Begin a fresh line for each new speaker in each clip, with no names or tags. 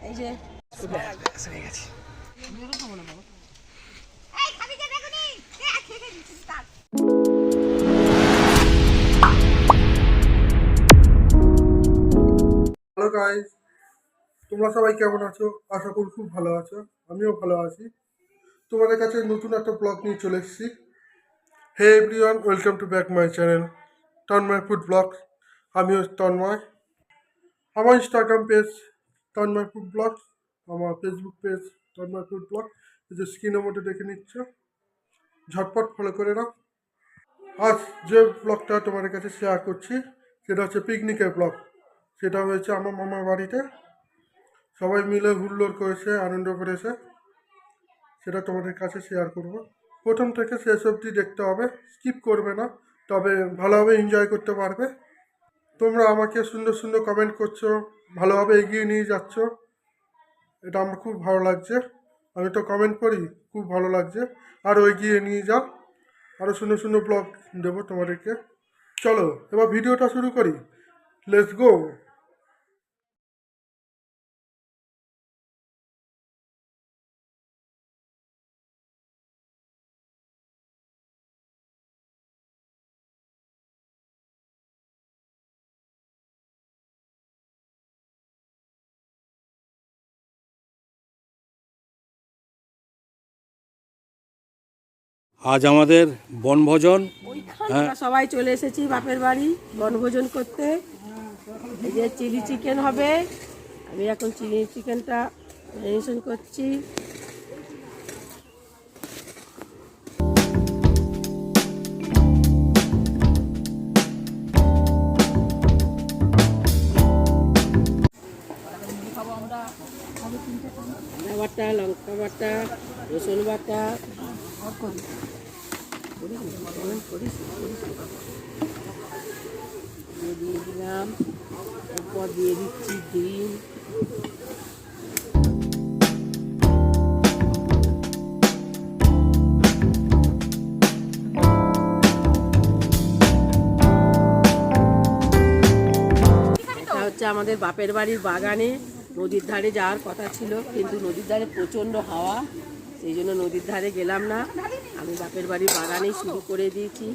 এই যে
hello guys তোমরা সবাই কেমন আছো? আশা করি খুব ভালো আছো। আমিও ভালো আছি। তোমাদের কাছে নতুন একটা ব্লগ নিয়ে চলে এসেছি। Hey every everyone welcome to back my channel Tanmoy food blog আমিও তন্ময় আমার Instagram page Tanmoy food blog আমার Facebook page Tanmoy food blog যে স্ক্রিনের মধ্যে দেখে নিচ্ছ। ঝটপট ফলো করে নাও। আজ যে ব্লগটা তোমাদের কাছে শেয়ার করছি, সেটা হচ্ছে পিকনিকের ব্লগ সেটা হয়েছে আমার মামার বাড়িতে। সবাই মিলে হুল্লোড় করেছে, আনন্দ করেছে। সেটা তোমাদের কাছে শেয়ার করব। প্রথম থেকে শেষ অবধি দেখতে হবে। স্কিপ করবে না, তবে ভালোভাবে এনজয় করতে পারবে। তোমরা আমাকে সুন্দর সুন্দর কমেন্ট করছ, ভালোভাবে এগিয়ে নিয়ে যাচ্ছ। এটা আমার খুব ভালো লাগছে। আমি তো কমেন্ট করি খুব ভালো লাগছে। আরও এগিয়ে নিয়ে যাও। আরও সুন্দর সুন্দর ব্লগ দেবো তোমাদেরকে। চলো, এবার ভিডিওটা শুরু করি। লেটস গো
আজ আমাদের বনভোজন।
সবাই চলে এসেছি বাপের বাড়ি বনভোজন করতে। যে চিলি চিকেন হবে। আমি এখন চিলি চিকেনটা ম্যারিনেশন করছি। বাটা, লঙ্কা বাটা, রসুন বাটা হচ্ছে আমাদের বাপের বাড়ির বাগানে নদীর ধারে যাওয়ার কথা ছিল, কিন্তু নদীর ধারে প্রচণ্ড হাওয়া। সেই জন্য নদীর ধারে গেলাম না। আমি বাপের বাড়ির বাগানেই শুরু করে দিয়েছি।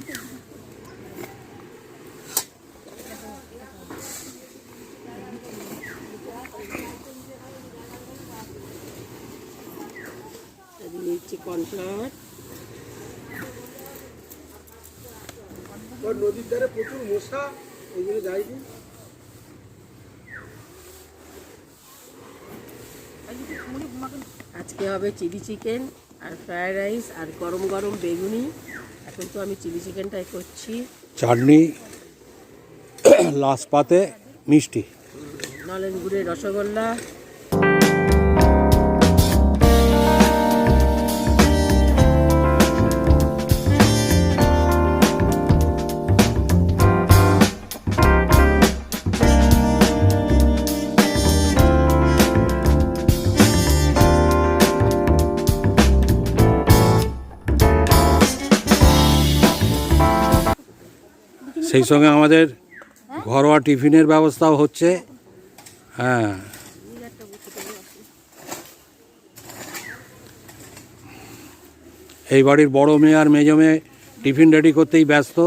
কর্নফ্লাওয়ার
নদীর ধারে প্রচুর মশা ওই জন্য যাইনি।
আজকে হবে চিলি চিকেন আর ফ্রায়েড রাইস আর গরম গরম বেগুনি। এখন তো আমি চিলি চিকেনটাই করছি।
চাটনি লাস্ট পাতে মিষ্টি।
নলেন গুড়ের রসগোল্লা
সেই সঙ্গে আমাদের ঘরোয়া টিফিনের ব্যবস্থাও হচ্ছে। হ্যাঁ। এই বাড়ির বড় মেয়ে আর মেজো মেয়ে টিফিন রেডি করতেই ব্যস্ত।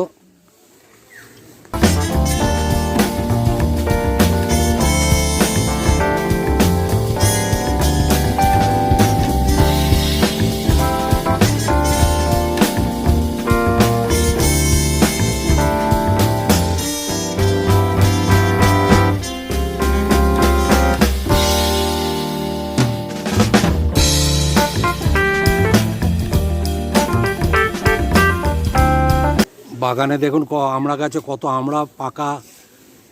বাগানে দেখুন ক- আমড়া গাছে কত আমড়া পাকা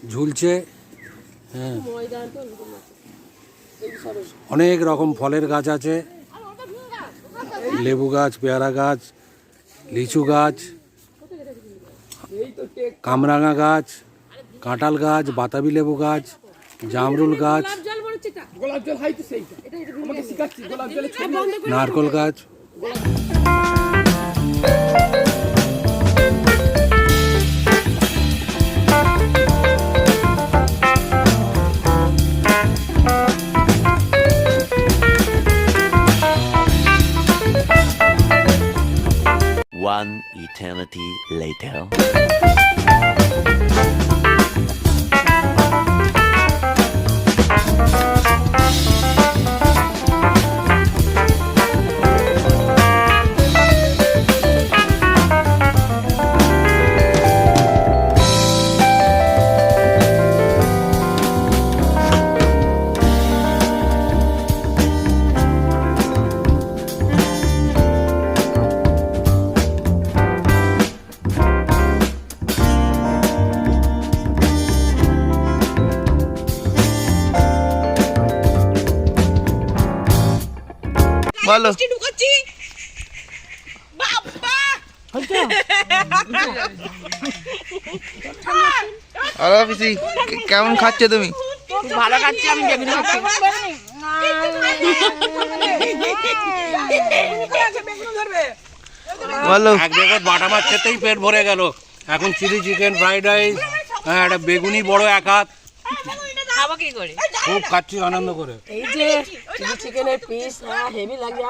ঝুলছে। হ্যাঁ। অনেক রকম ফলের গাছ আছে। লেবু গাছ পেয়ারা গাছ লিচু গাছ কামরাঙা গাছ কাঁঠাল গাছ বাতাবি লেবু গাছ জামরুল গাছ নারকল গাছ।
One eternity later.
বলো।
ঢুকাচ্ছি। বাবা
আরে পিসি কেমন খাচ্ছ তুমি?
ভালো খাচ্ছি আমি বেগুনি খাচ্ছি।
বলো।
এক জায়গায় বাটা মাছ খেতেই পেট ভরে গেল। এখন চিলি চিকেন ফ্রাইড রাইস হ্যাঁ একটা বেগুনি বড় এক হাত।
খাব কি করে?
খুব খাচ্ছি আনন্দ করে।
এই যে চিলি চিকেনের পিস হ্যাঁ হেভি লাগে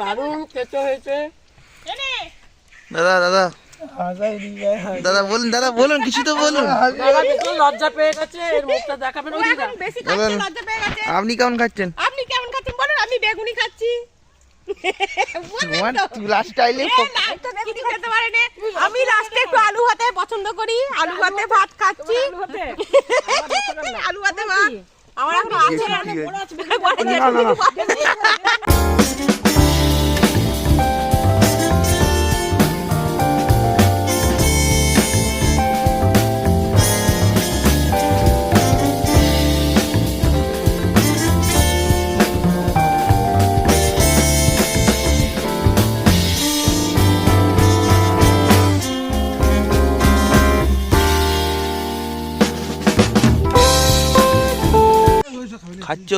দারুণ খেতে হয়েছে।
দাদা দাদা। দাদা বলুন দাদা বলুন কিছু তো বলুন।
দাদা লজ্জা পেয়ে গেছে এর মুখটা দেখাবেন
আপনি কেমন খাচ্ছেন?
আপনি কেমন খাচ্ছেন বলুন আমি বেগুনি খাচ্ছি।
তোমার চুলা স্টাইলে
আমি লাস্টে একটু আলু ভাতে পছন্দ করি আলু ভাতে ভাত খাচ্ছি আলু ভাতে ভাত আমার এখন আছে
খাচ্ছ?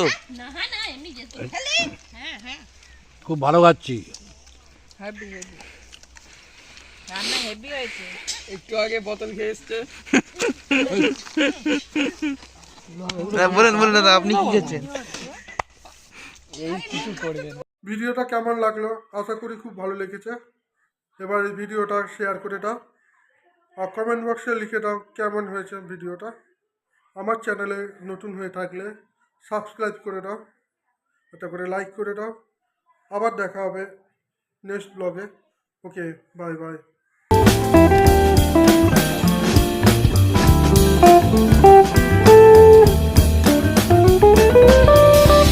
খুব ভালো খাচ্ছি।
দাদা, বলুন বলুন দাদা আপনি কি খাচ্ছেন
ভিডিওটা কেমন লাগল? আশা করি খুব ভালো লেগেছে। এবার এই ভিডিওটা শেয়ার করে দাও। আর কমেন্ট বক্সে লিখে দাও কেমন হয়েছে ভিডিওটা। আমার চ্যানেলে নতুন হয়ে থাকলে সাবস্ক্রাইব করে দাও করে লাইক করে দাও আবার দেখা হবে নেক্সট ব্লগে ওকে বাই বাই